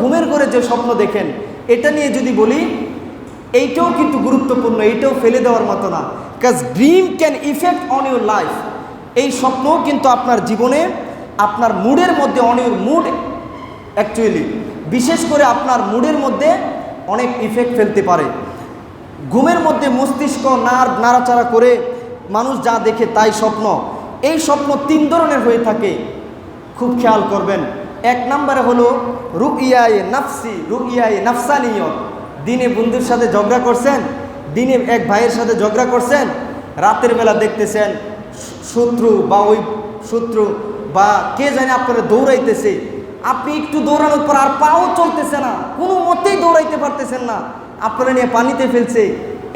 ঘুমের ঘরে যে স্বপ্ন দেখেন, এটা নিয়ে যদি বলি, এইটাও কিন্তু গুরুত্বপূর্ণ, এইটাও ফেলে দেওয়ার মতো না। কাজ dream can effect on your life এই স্বপ্নও কিন্তু আপনার জীবনে, আপনার মুডের মধ্যে অন ইউর মুড অ্যাকচুয়ালি বিশেষ করে আপনার মুডের মধ্যে অনেক ইফেক্ট ফেলতে পারে। ঘুমের মধ্যে মস্তিষ্ক নাড়, নাড়াচাড়া করে মানুষ যা দেখে তাই স্বপ্ন। এই স্বপ্ন তিন ধরনের হয়ে থাকে, খুব খেয়াল করবেন। এক নম্বরে হলো রুইয়ায়ে নাফসি রুক রুইয়ায়ে নাফসানিয়ত। দিনে বন্ধুর সাথে ঝগড়া করছেন, দিনে এক ভাইয়ের সাথে ঝগড়া করছেন, রাতের বেলা দেখতেছেন শত্রু বা ওই শত্রু বা কে জানে আপনারা দৌড়াইতেছে। আপনি একটু দৌড়ানোর পর আর পাও চলতেছে না, কোনো মতেই দৌড়াইতে পারতেছেন না। আপনারা নিয়ে পানিতে ফেলছে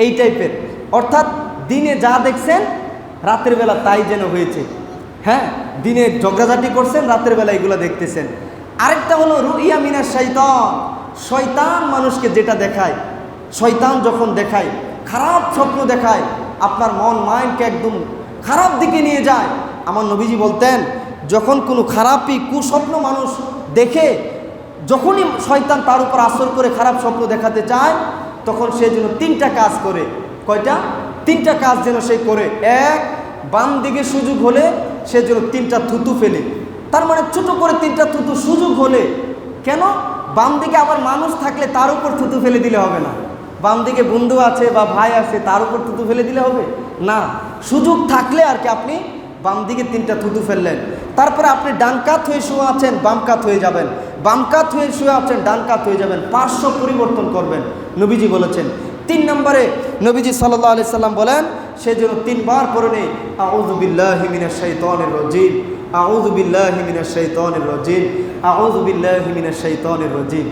এই টাইপের অর্থাৎ দিনে যা দেখছেন, রাতের বেলা তাই যেন হয়েছে। হ্যাঁ দিনে ঝগড়াঝাটি করছেন, রাতের বেলা এগুলো দেখতেছেন। আরেকটা হলো রুইয়া মিনার শৈতান শয়তান মানুষকে যেটা দেখায়, শয়তান যখন দেখায়, খারাপ স্বপ্ন দেখায়, আপনার মন, মাইন্ডকে একদম খারাপ দিকে নিয়ে যায়। আমার নবীজি বলতেন, যখন কোনো খারাপই কুস্বপ্ন মানুষ দেখে, যখনই শয়তান তার উপর আসর করে খারাপ স্বপ্ন দেখাতে চায়, তখন সে যেন তিনটা কাজ করে। কয়টা? তিনটা কাজ যেন সে করে। এক, বাম দিকে সুযোগ হলে সে যেন তিনটা থুতু ফেলে। তার মানে ছোট করে তিনটা থুতু সুযোগ হলে কেন? বাম দিকে আবার মানুষ থাকলে তার উপর থুতু ফেলে দিলে হবে না। বাম দিকে বন্ধু আছে বা ভাই আছে, তার উপর থুতু ফেলে দিলে হবে? না। সুযোগ থাকলে আর কি আপনি বাম দিকে তিনটা থুতু ফেললেন। তারপরে আপনি ডান কাত হয়ে শুয়ে আছেন, বাম কাত হয়ে যাবেন। বাম কাত হয়ে শুয়ে আছেন, ডান কাত হয়ে যাবেন। পার্শ্ব পরিবর্তন করবেন, নবীজি বলেছেন। তিন নম্বরে নবীজি সাল্লাহ আলি সাল্লাম বলেন সে যেন তিনবার পরে নেই আউজুবিল্লাহিমিনা শৈতনের রজিম আউজুবিল্লাহিমিনা শৈতনের রজিম আউজুবিল্লাহিমিনা শৈতনের রজিম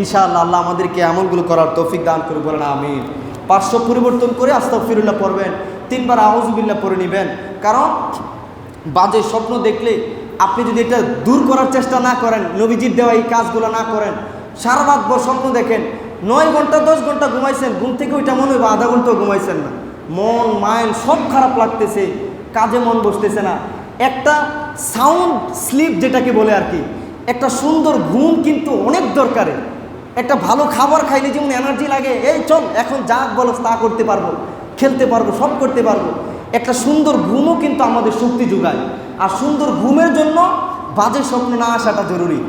ইনশাআল্লাহ আল্লাহ আমাদেরকে এমনগুলো করার তৌফিক দান করে বলেন আমিন। পার্শ্ব পরিবর্তন করে আস্তাফিরুল্লাহ পড়বেন, তিনবার আউজুবিল্লাহ পড়ে নেবেন। কারণ বাজে স্বপ্ন দেখলে আপনি যদি এটা দূর করার চেষ্টা না করেন, নবীজির দেওয়া এই কাজগুলো না করেন, সারা রাত স্বপ্ন দেখেন, নয় ঘণ্টা দশ ঘণ্টা ঘুমাইছেন, ঘুম থেকে ওইটা মনে হবে আধা ঘন্টাও ঘুমাইছেন না। মন, মাইন্ড সব খারাপ লাগতেছে, কাজে মন বসতেছে না। একটা সাউন্ড স্লিপ যেটাকে বলে আর কি, একটা সুন্দর ঘুম কিন্তু অনেক দরকারে। একটা ভালো খাবার খাইলে যেমন এনার্জি লাগে, এই চল, এখন যা বলো তা করতে পারব, খেলতে পারব, সব করতে পারব। একটা সুন্দর ঘুমও কিন্তু আমাদের শক্তি যোগায়। আর সুন্দর ঘুমের জন্য বাজে স্বপ্ন না আসাটা জরুরি।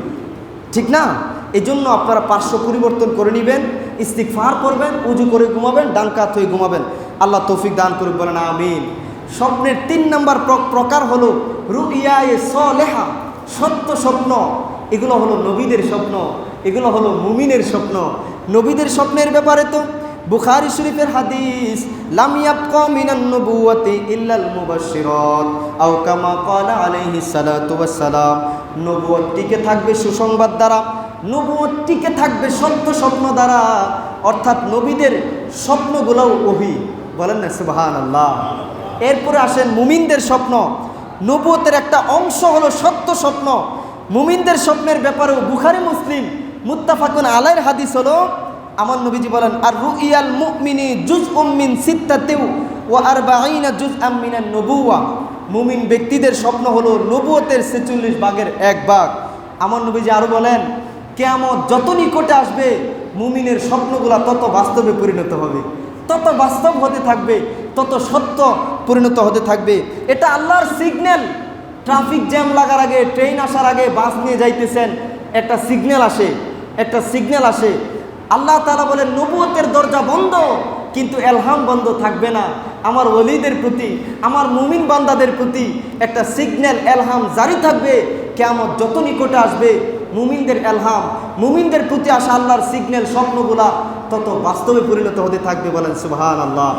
ঠিক না? এই জন্য আপনারা পার্শ্ব পরিবর্তন করে নেবেন ইস্তিকফার করবেন, উজু করে ঘুমাবেন, ডান কাত হয়ে ঘুমাবেন। আল্লাহ তৌফিক দান করে বলেন আমিন। স্বপ্নের তিন নম্বর প্র- প্রকার হলো রুইয়ায়ে সলেহা, সত্য স্বপ্ন। এগুলো হলো নবীদের স্বপ্ন, এগুলো হলো মুমিনের স্বপ্ন। নবীদের স্বপ্নের ব্যাপারে তো বুখারি শরীফের হাদিস ইল্লাল আও কামা টিকে থাকবে সুসংবাদ দ্বারা নবুয়ত টিকে থাকবে সত্য স্বপ্ন দ্বারা। অর্থাৎ নবীদের স্বপ্নগুলোও ওহি। বলেন না সুবাহান আল্লাহ এরপরে আসেন মুমিনদের স্বপ্ন। নবুয়তের একটা অংশ হলো সত্য স্বপ্ন। মুমিনদের স্বপ্নের ব্যাপারেও বুখারি, মুসলিম, মুত্তাফাকুন আলাইর হাদিস হলো, আমার নবীজি বলেন আর রুইয়াল মুমিনি জুজ উম্মিন সিত্তাতেও ও আর বাইনা জুজ আমিনান নবুয়া মুমিন ব্যক্তিদের স্বপ্ন হলো নবুয়তের ছেচল্লিশ ভাগের এক ভাগ। আমার নবীজি আরও বলেন, কেয়ামত যত নিকটে আসবে, মুমিনের স্বপ্নগুলা তত বাস্তবে পরিণত হবে। তত বাস্তব হতে থাকবে, তত সত্য পরিণত হতে থাকবে। এটা আল্লাহর সিগন্যাল ট্রাফিক জ্যাম লাগার আগে ট্রেন আসার আগে বাস নিয়ে যাইতেছেন, একটা সিগন্যাল আসে, একটা সিগন্যাল আসে। আল্লাহ তালা বলেন, নবুয়তের দরজা বন্ধ, কিন্তু এলহাম বন্ধ থাকবে না। আমার ওলিদের প্রতি, আমার মুমিন বান্দাদের প্রতি একটা সিগন্যাল এলহাম জারি থাকবে। কেমন যত নিকটে আসবে, মুমিনদের এলহাম মুমিনদের প্রতি আসা আল্লাহর সিগন্যাল স্বপ্নগুলা তত বাস্তবে পরিণত হতে থাকবে বলেন সুবাহ আল্লাহ